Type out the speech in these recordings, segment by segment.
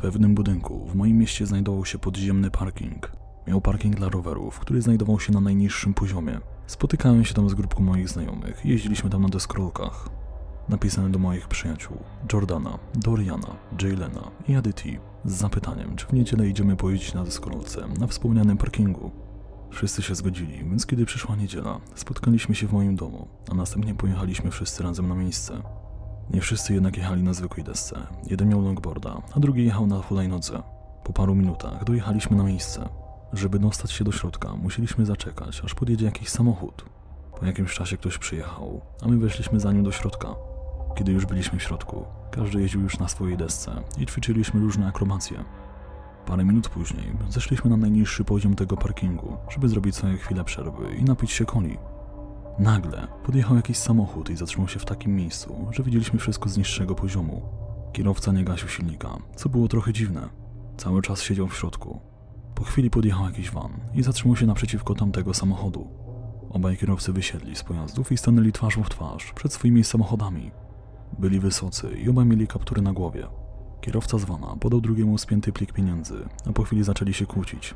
pewnym budynku w moim mieście znajdował się podziemny parking. Miał parking dla rowerów, który znajdował się na najniższym poziomie. Spotykałem się tam z grupką moich znajomych jeździliśmy tam na deskorolkach. Napisałem do moich przyjaciół Jordana, Doriana, Jaylena i Aditi z zapytaniem, czy w niedzielę idziemy pojeździć na deskorolce na wspomnianym parkingu. Wszyscy się zgodzili, więc kiedy przyszła niedziela, spotkaliśmy się w moim domu, a następnie pojechaliśmy wszyscy razem na miejsce. Nie wszyscy jednak jechali na zwykłej desce. Jeden miał longboarda, a drugi jechał na hulajnodze. Po paru minutach dojechaliśmy na miejsce. Żeby dostać się do środka, musieliśmy zaczekać, aż podjedzie jakiś samochód. Po jakimś czasie ktoś przyjechał, a my weszliśmy za nim do środka. Kiedy już byliśmy w środku, każdy jeździł już na swojej desce i ćwiczyliśmy różne akrobacje. Parę minut później zeszliśmy na najniższy poziom tego parkingu, żeby zrobić sobie chwilę przerwy i napić się coli. Nagle podjechał jakiś samochód i zatrzymał się w takim miejscu, że widzieliśmy wszystko z niższego poziomu. Kierowca nie gasił silnika, co było trochę dziwne. Cały czas siedział w środku. Po chwili podjechał jakiś van i zatrzymał się naprzeciwko tamtego samochodu. Obaj kierowcy wysiedli z pojazdów i stanęli twarzą w twarz przed swoimi samochodami. Byli wysocy i obaj mieli kaptury na głowie. Kierowca z vana podał drugiemu spięty plik pieniędzy, a po chwili zaczęli się kłócić.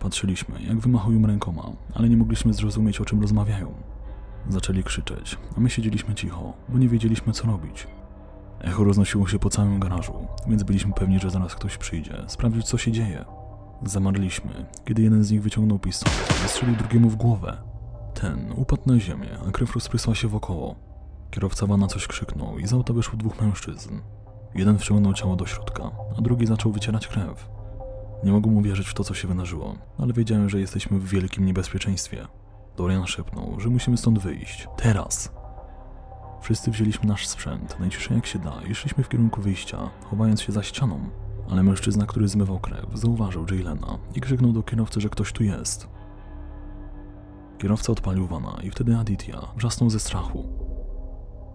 Patrzyliśmy, jak wymachują rękoma, ale nie mogliśmy zrozumieć, o czym rozmawiają. Zaczęli krzyczeć, a my siedzieliśmy cicho, bo nie wiedzieliśmy, co robić. Echo roznosiło się po całym garażu, więc byliśmy pewni, że zaraz ktoś przyjdzie, sprawdzić, co się dzieje. Zamarliśmy, kiedy jeden z nich wyciągnął pistolet i strzelił drugiemu w głowę. Ten upadł na ziemię, a krew rozprysła się wokoło. Kierowca vana coś krzyknął i z auta wyszło dwóch mężczyzn. Jeden wciągnął ciało do środka, a drugi zaczął wycierać krew. Nie mogłem uwierzyć w to, co się wydarzyło, ale wiedziałem, że jesteśmy w wielkim niebezpieczeństwie. Dorian szepnął, że musimy stąd wyjść. Teraz! Wszyscy wzięliśmy nasz sprzęt, najciszej jak się da, i szliśmy w kierunku wyjścia, chowając się za ścianą. Ale mężczyzna, który zmywał krew, zauważył Jaylena i krzyknął do kierowcy, że ktoś tu jest. Kierowca odpalił vana i wtedy Aditya wrzasnął ze strachu.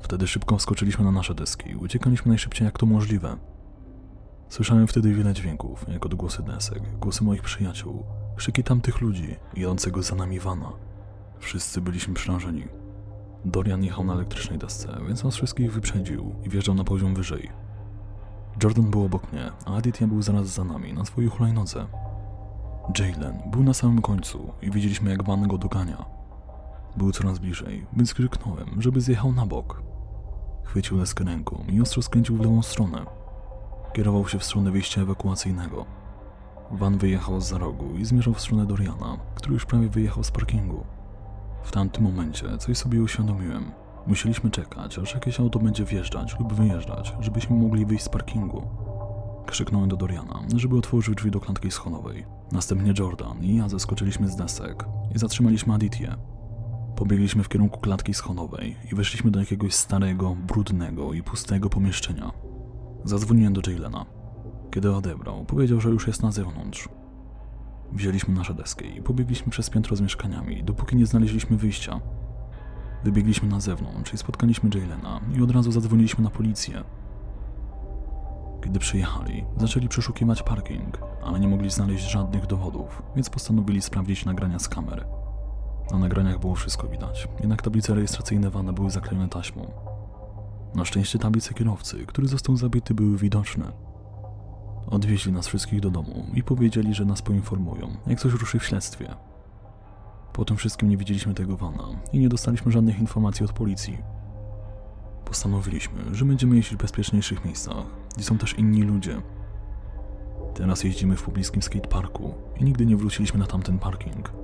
Wtedy szybko wskoczyliśmy na nasze deski i uciekaliśmy najszybciej jak to możliwe. Słyszałem wtedy wiele dźwięków, jak odgłosy desek, głosy moich przyjaciół, krzyki tamtych ludzi, jadącego za nami vana. Wszyscy byliśmy przerażeni. Dorian jechał na elektrycznej desce, więc nas wszystkich wyprzedził i wjeżdżał na poziom wyżej. Jordan był obok mnie, a Aditya był zaraz za nami, na swojej hulajnodze. Jalen był na samym końcu i widzieliśmy jak van go dogania. Był coraz bliżej, więc krzyknąłem, żeby zjechał na bok. Chwycił deskę ręką i ostro skręcił w lewą stronę. Kierował się w stronę wyjścia ewakuacyjnego. Van wyjechał z rogu i zmierzał w stronę Doriana, który już prawie wyjechał z parkingu. W tamtym momencie coś sobie uświadomiłem. Musieliśmy czekać, aż jakieś auto będzie wjeżdżać lub wyjeżdżać, żebyśmy mogli wyjść z parkingu. Krzyknąłem do Doriana, żeby otworzył drzwi do klatki schodowej. Następnie Jordan i ja zeskoczyliśmy z desek i zatrzymaliśmy Aditię. Pobiegliśmy w kierunku klatki schodowej i weszliśmy do jakiegoś starego, brudnego i pustego pomieszczenia. Zadzwoniłem do Jaylena. Kiedy odebrał, powiedział, że już jest na zewnątrz. Wzięliśmy nasze deski i pobiegliśmy przez piętro z mieszkaniami, dopóki nie znaleźliśmy wyjścia. Wybiegliśmy na zewnątrz i spotkaliśmy Jaylena i od razu zadzwoniliśmy na policję. Kiedy przyjechali, zaczęli przeszukiwać parking, ale nie mogli znaleźć żadnych dowodów, więc postanowili sprawdzić nagrania z kamer. Na nagraniach było wszystko widać, jednak tablice rejestracyjne vana były zaklejone taśmą. Na szczęście tablice kierowcy, który został zabity, były widoczne. Odwieźli nas wszystkich do domu i powiedzieli, że nas poinformują, jak coś ruszy w śledztwie. Po tym wszystkim nie widzieliśmy tego vana i nie dostaliśmy żadnych informacji od policji. Postanowiliśmy, że będziemy jeździć w bezpieczniejszych miejscach, gdzie są też inni ludzie. Teraz jeździmy w pobliskim skateparku i nigdy nie wróciliśmy na tamten parking.